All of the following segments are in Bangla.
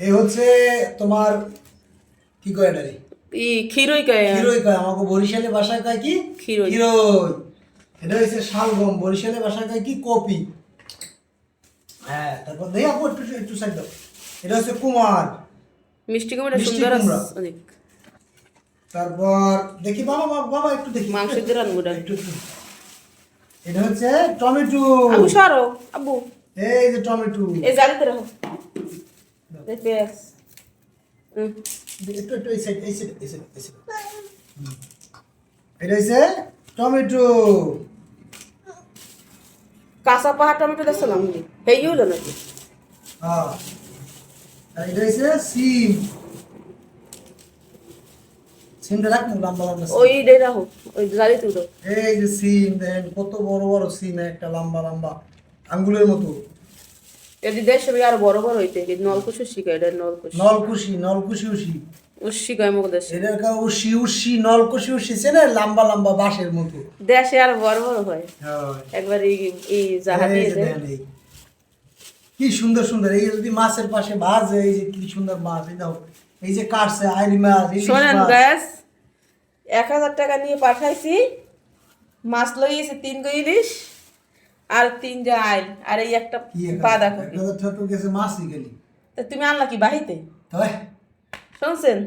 এই হচ্ছে তোমার কি কয় এটা রে? ই কয় কয় আমাকে বরিশালে ভাষায় কয় কি? এটা হচ্ছে শালগম বরিশালে ভাষায় কয় কি? কপি। হ্যাঁ তারপর দেখি আপু একটু একটু সাইড দাও। এটা হচ্ছে কুমার। মিষ্টি কুমড়া সুন্দর অনেক। তারপর দেখি বাবা বাবা বাবা একটু দেখি। মাংস দিয়ে রান্না একটু একটু। এটা হচ্ছে টমেটো। আবু সরো। আবু। এই যে টমেটো। এই জালিতে রাখো এই পেঁয়াজ হুম। একটু একটু এই সাইড এই সাইড এই সাইড এই সাইড এটা হচ্ছে টমেটো। কাঁচা পাহাড় টমেটো দেখছিলাম হেই হলো নাকি? হ্যাঁ। আর এটা হচ্ছে সিম। সিমটা লম্বা লম্বা। ওই ডে রাখো ওই উঠো এই যে সিম দেখেন কত বড় বড় সিম একটা লম্বা লম্বা। আঙ্গুলের মতো। এটি দেশ আরও বড় বড় হইতে নলকুশি এটা নলকুশি। নলকুশি নলকুশি উশি। উশি কয় মুখ দেশে? কা উশি উশি নলকুশি উশি লম্বা লম্বা বাঁশের মতো। দেশে আর বড় বড় হয়। একবার এই এই জাহা এই দিয়ে যে দেয় দেখেন এই। কি সুন্দর সুন্দর। এই যদি মাছের পাশে ভাজে এই যে কি সুন্দর মাছ এই দাও। এই যে কাটছে আইরি মাছ শোনেন গ্যাস এক হাজার টাকা নিয়ে পাঠাইছি। মাছ লইয়েছে তিন ইলিশ? আর তিন যা আইল আর এই একটা কি এক বাঁধা হাজার- এক কপি হাজার টাকা তো গেছে মাছই গেলি। তা তুমি আনলা কি বাহিতে? শুনছেন?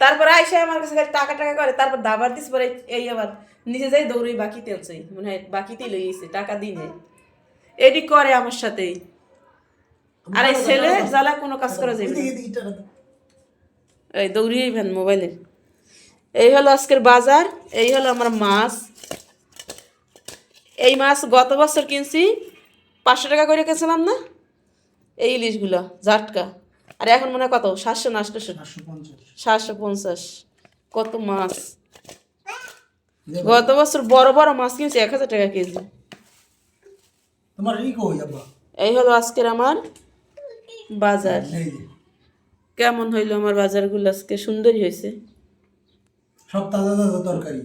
তারপর আইসে আমার কাছে খালি টাকা টাকা করে তারপর দাবার দিস পরে এই আবার নিজে যাই দৌড়ে বাকি তেলছে মনে হয় বাকিতেই লইয়েছে টাকা দিই নেই। এডি করে আমার সাথেই আর এই ছেলে জ্বালা কোনো কাজ করা যাবে। এই দৌড়িয়ে ভ্যান মোবাইলের এই হলো আজকের বাজার এই হলো আমার মাছ। এই মাছ গত বছর কিনছি, পাঁচশো টাকা করে কিনছিলাম না? এই ইলিশগুলো জাটকা আর এখন মনে হয় কত? সাতশো না আটশো? সাতশো পঞ্চাশ। কত মাছ? গত বছর বড় বড় মাছ কিনছি, এক হাজার টাকা কেজি। এই হলো আজকের আমার বাজার। কেমন হইল আমার বাজারগুলো? আজকে সুন্দরই হয়েছে। সব তাজা তাজা তরকারি।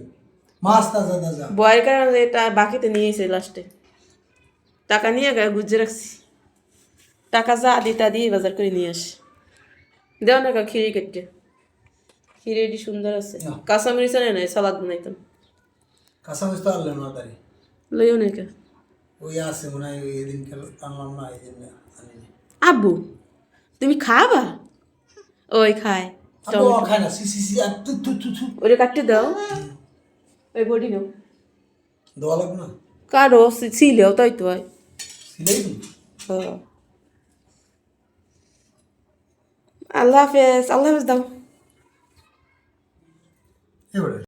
মাছ তাজা তাজা। বয়ের কারণে এটা বাকিতে নিয়ে এসে লাস্টে। টাকা নিয়ে গুজে রাখছি। টাকা যা দি তা দিয়ে বাজার করে নিয়ে আসি। দেও না খিরি কেটে। খিরি এটি সুন্দর আছে। না। কাঁচা মরিচ নেই নাই সালাদ বানাইতাম। কাঁচামরিচ তো আনলেন না তারি লইও না কে ওই আছে মনে হয় এদিন আনলাম না এই আনিনি। আব্বু তুমি খাবা? ওই খায়। ওরে কাটতে দাও। ওই বডি নাও। দেওয়া লাগবে না? কারও ছিলেও তাই তো হয়। আল্লাহ হাফেজ আল্লাহ হাফেজ দাও।